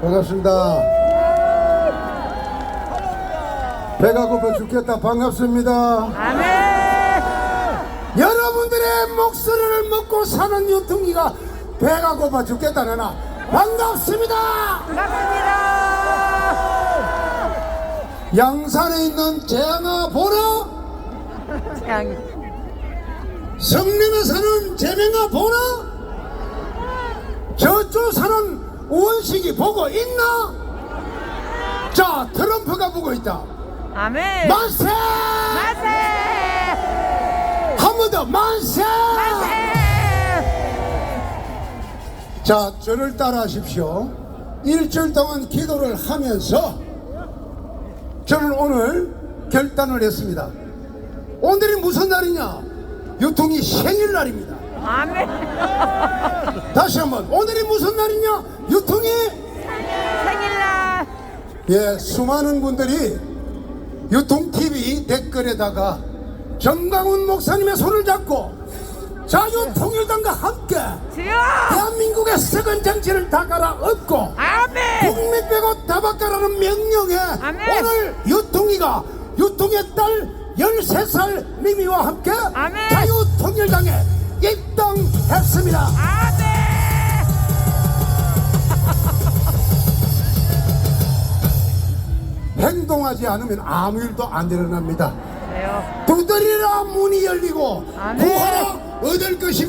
반갑습니다. 배가 고파 죽겠다. 반갑습니다. 아멘. 여러분들의 목소리를 먹고 사는 유통기가 배가 고파 죽겠다는 나 반갑습니다. 반갑습니다. 양산에 있는 재양아 보라 태양이. 성림에 사는 재명아 보라 저쪽 사는 원식이 보고 있나? 자 트럼프가 보고 있다. 아멘. 만세! 만세. 한 번 더 만세! 만세. 자, 저를 따라 하십시오. 일주일 동안 기도를 하면서 저는 오늘 결단을 했습니다. 오늘이 무슨 날이냐? 유통이 생일날입니다. 아멘. 한번 오늘이 무슨 날이냐? 유통이 생일날. 예, 수많은 분들이 유통TV 댓글에다가 정강훈 목사님의 손을 잡고 자유통일당과 함께. 대한민국의 썩은 정치를 다 갈아엎고. 국민 빼고 다 바꿔라는 명령에. 오늘 유통이가 유통의 딸 13살 미미와 함께. 자유통일당에 입당했습니다. 행동하지 않으면 아무 일도 안 일어납니다. 두드리라 문이 열리고 아멘. 구하라 얻을 것이